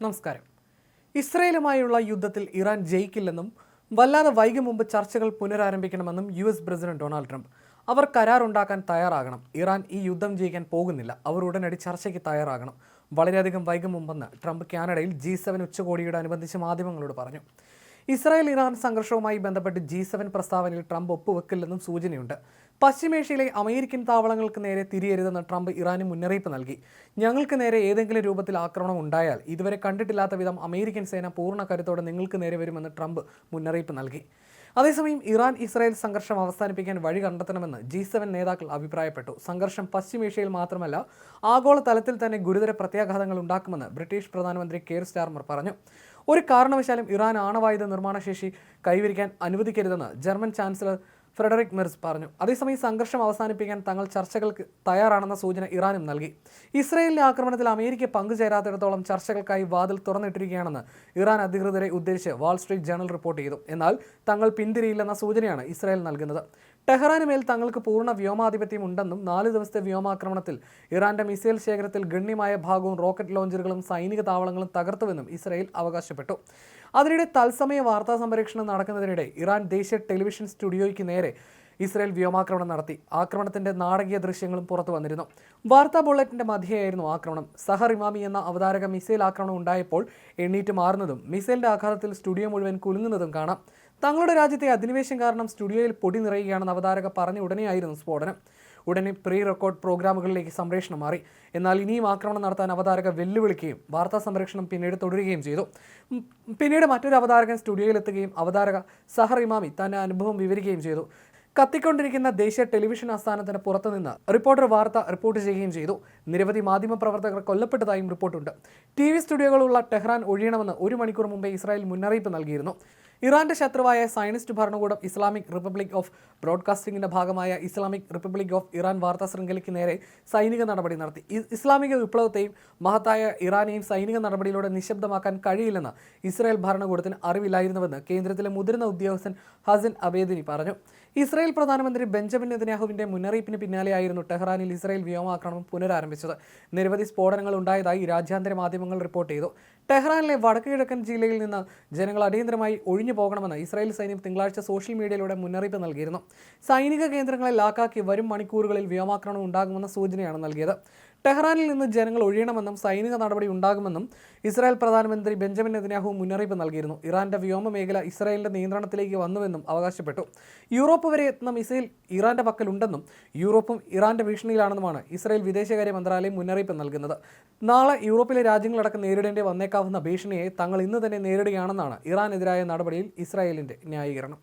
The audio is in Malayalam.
നമസ്കാരം. ഇസ്രയേലുമായുള്ള യുദ്ധത്തിൽ ഇറാൻ ജയിക്കില്ലെന്നും വല്ലാതെ വൈകും മുമ്പ് ചർച്ചകൾ പുനരാരംഭിക്കണമെന്നും U S president Donald Trump. അവർ കരാറുണ്ടാക്കാൻ തയ്യാറാകണം. ഇറാൻ ഈ യുദ്ധം ജയിക്കാൻ പോകുന്നില്ല. അവർ ഉടനടി ചർച്ചയ്ക്ക് തയ്യാറാകണം. വളരെയധികം വൈകും മുമ്പെന്ന് ട്രംപ് കാനഡയിൽ ജി സെവൻ ഉച്ചകോടിയോട് അനുബന്ധിച്ച് മാധ്യമങ്ങളോട് പറഞ്ഞു. ഇസ്രായേൽ ഇറാൻ സംഘർഷവുമായി ബന്ധപ്പെട്ട് ജി സെവൻ പ്രസ്താവനയിൽ ട്രംപ് ഒപ്പുവെക്കില്ലെന്നും സൂചനയുണ്ട്. പശ്ചിമേഷ്യയിലെ അമേരിക്കൻ താവളങ്ങൾക്ക് നേരെ തിരിയരുതെന്ന് ട്രംപ് ഇറാന് മുന്നറിയിപ്പ് നൽകി. ഞങ്ങൾക്ക് നേരെ ഏതെങ്കിലും രൂപത്തിൽ ആക്രമണം ഉണ്ടായാൽ ഇതുവരെ കണ്ടിട്ടില്ലാത്ത വിധം അമേരിക്കൻ സേന പൂർണ കരുത്തോടെ നിങ്ങൾക്ക് നേരെ വരുമെന്ന് ട്രംപ് മുന്നറിയിപ്പ് നൽകി. അതേസമയം ഇറാൻ ഇസ്രായേൽ സംഘർഷം അവസാനിപ്പിക്കാൻ വഴി കണ്ടെത്തണമെന്ന് ജി സെവൻ നേതാക്കൾ അഭിപ്രായപ്പെട്ടു. സംഘർഷം പശ്ചിമേഷ്യയിൽ മാത്രമല്ല ആഗോള തലത്തിൽ തന്നെ ഗുരുതര പ്രത്യാഘാതങ്ങൾ ഉണ്ടാക്കുമെന്ന് ബ്രിട്ടീഷ് പ്രധാനമന്ത്രി കെയർ സ്റ്റാർമർ പറഞ്ഞു. ഒരു കാരണവശാലും ഇറാൻ ആണവായുധ നിർമ്മാണശേഷി കൈവരിക്കാൻ അനുവദിക്കരുതെന്ന് ജർമ്മൻ ചാൻസലർ ഫ്രെഡറിക് മെർസ് പറഞ്ഞു. അതേസമയം സംഘർഷം അവസാനിപ്പിക്കാൻ തങ്ങൾ ചർച്ചകൾക്ക് തയ്യാറാണെന്ന സൂചന ഇറാനും നൽകി. ഇസ്രയേലിന്റെ ആക്രമണത്തിൽ അമേരിക്ക പങ്കുചേരാത്തിടത്തോളം ചർച്ചകൾക്കായി വാതിൽ തുറന്നിട്ടിരിക്കുകയാണെന്ന് ഇറാൻ അധികൃതരെ ഉദ്ധരിച്ച് വാൾസ്ട്രീറ്റ് ജേണൽ റിപ്പോർട്ട് ചെയ്തു. എന്നാൽ തങ്ങൾ പിന്തിരിയില്ലെന്ന സൂചനയാണ് ഇസ്രായേൽ നൽകുന്നത്. ടെഹ്റാന് മേൽ തങ്ങൾക്ക് പൂർണ വ്യോമാധിപത്യം ഉണ്ടെന്നും നാല് ദിവസത്തെ വ്യോമാക്രമണത്തിൽ ഇറാന്റെ മിസൈൽ ശേഖരത്തിൽ ഗണ്യമായ ഭാഗവും റോക്കറ്റ് ലോഞ്ചറുകളും സൈനിക താവളങ്ങളും തകർത്തുവെന്നും ഇസ്രായേൽ അവകാശപ്പെട്ടു. അതിനിടെ തത്സമയ വാർത്താ സംപ്രേഷണം നടക്കുന്നതിനിടെ ഇറാൻ ദേശീയ ടെലിവിഷൻ സ്റ്റുഡിയോയ്ക്ക് നേരെ ഇസ്രായേൽ വ്യോമാക്രമണം നടത്തി. ആക്രമണത്തിന്റെ നാടകീയ ദൃശ്യങ്ങളും പുറത്തു വന്നിരുന്നു. വാർത്താ ബുള്ളറ്റിന്റെ മധ്യയായിരുന്നു ആക്രമണം. സഹർ ഇമാമി എന്ന അവതാരക മിസൈൽ ആക്രമണം ഉണ്ടായപ്പോൾ എണ്ണീറ്റ് മാറുന്നതും മിസൈലിന്റെ ആഘാതത്തിൽ സ്റ്റുഡിയോ മുഴുവൻ കുലുങ്ങുന്നതും കാണാം. തങ്ങളുടെ രാജ്യത്തെ അധിനിവേശം കാരണം സ്റ്റുഡിയോയിൽ പൊടി നിറയുകയാണെന്ന് അവതാരക പറഞ്ഞ ഉടനെയായിരുന്നു സ്ഫോടനം. ഉടനെ പ്രീ റെക്കോർഡ് പ്രോഗ്രാമുകളിലേക്ക് സംപ്രേഷണം മാറി. എന്നാൽ ഇനിയും ആക്രമണം നടത്താൻ അവതാരക വെല്ലുവിളിക്കുകയും വാർത്താ സംരക്ഷണം പിന്നീട് തുടരുകയും ചെയ്തു. പിന്നീട് മറ്റൊരു അവതാരകൻ സ്റ്റുഡിയോയിലെത്തുകയും അവതാരക സഹർ ഇമാമി തന്റെ അനുഭവം വിവരിക്കുകയും ചെയ്തു. കത്തിക്കൊണ്ടിരിക്കുന്ന ദേശീയ ടെലിവിഷൻ ആസ്ഥാനത്തിന് പുറത്തുനിന്ന് റിപ്പോർട്ടർ വാർത്ത റിപ്പോർട്ട് ചെയ്യുകയും ചെയ്തു. നിരവധി മാധ്യമപ്രവർത്തകർ കൊല്ലപ്പെട്ടതായും റിപ്പോർട്ടുണ്ട്. ടി വി സ്റ്റുഡിയോകളുള്ള ടെഹ്റാൻ ഒഴിയണമെന്ന് ഒരു മണിക്കൂർ മുമ്പേ ഇസ്രായേൽ മുന്നറിയിപ്പ് നൽകിയിരുന്നു. ഇറാന്റെ ശത്രുവായ സയനിസ്റ്റ് ഭരണകൂടം ഇസ്ലാമിക് റിപ്പബ്ലിക് ഓഫ് ബ്രോഡ്കാസ്റ്റിംഗിന്റെ ഭാഗമായ ഇസ്ലാമിക് റിപ്പബ്ലിക് ഓഫ് ഇറാൻ വാർത്താ ശൃംഖലയ്ക്ക് നേരെ സൈനിക നടപടി നടത്തി. ഇസ്ലാമിക വിപ്ലവത്തെയും മഹത്തായ ഇറാനെയും സൈനിക നടപടിയിലൂടെ നിശബ്ദമാക്കാൻ കഴിയില്ലെന്ന് ഇസ്രായേൽ ഭരണകൂടത്തിന് അറിവില്ലായിരുന്നുവെന്ന് കേന്ദ്രത്തിലെ മുതിർന്ന ഉദ്യോഗസ്ഥൻ ഹസൻ അബേദിനി പറഞ്ഞു. ഇസ്രായേൽ പ്രധാനമന്ത്രി ബെഞ്ചമിൻ നെതന്യാഹുവിന്റെ മുന്നറിയിപ്പിന് പിന്നാലെയായിരുന്നു ടെഹ്റാനിൽ ഇസ്രായേൽ വ്യോമാക്രമണം പുനരാരംഭിച്ചത്. നിരവധി സ്ഫോടനങ്ങൾ ഉണ്ടായതായി രാജ്യാന്തര മാധ്യമങ്ങൾ റിപ്പോർട്ട് ചെയ്തു. ടെഹ്റാനിലെ വടക്ക് കിഴക്കൻ ജില്ലയിൽ നിന്ന് ജനങ്ങൾ അടിയന്തരമായി ഒഴിഞ്ഞു പോകണമെന്ന് ഇസ്രായേൽ സൈന്യം തിങ്കളാഴ്ച സോഷ്യൽ മീഡിയയിലൂടെ മുന്നറിയിപ്പ് നൽകിയിരുന്നു. സൈനിക കേന്ദ്രങ്ങളെ ലാക്കാക്കി വരും മണിക്കൂറുകളിൽ വ്യോമാക്രമണം ഉണ്ടാകുമെന്ന സൂചനയാണ് നൽകിയത്. ടെഹ്റാനിൽ നിന്ന് ജനങ്ങൾ ഒഴിയണമെന്നും സൈനിക നടപടി ഉണ്ടാകുമെന്നും ഇസ്രായേൽ പ്രധാനമന്ത്രി ബെഞ്ചമിൻ നെതന്യാഹു മുന്നറിയിപ്പ് നൽകിയിരുന്നു. ഇറാന്റെ വ്യോമ മേഖല ഇസ്രായേലിന്റെ നിയന്ത്രണത്തിലേക്ക് വന്നുവെന്നും അവകാശപ്പെട്ടു. യൂറോപ്പ് വരെ എത്തുന്ന മിസൈൽ ഇറാന്റെ പക്കലുണ്ടെന്നും യൂറോപ്പും ഇറാന്റെ ഭീഷണിയിലാണെന്നുമാണ് ഇസ്രായേൽ വിദേശകാര്യ മന്ത്രാലയം മുന്നറിയിപ്പ് നൽകുന്നത്. നാളെ യൂറോപ്പിലെ രാജ്യങ്ങളടക്കം നേരിടേണ്ടി വന്നേക്കാവുന്ന ഭീഷണിയെ തങ്ങൾ ഇന്ന് തന്നെ നേരിടുകയാണെന്നാണ് ഇറാനെതിരായ നടപടിയിൽ ഇസ്രായേലിന്റെ ന്യായീകരണം.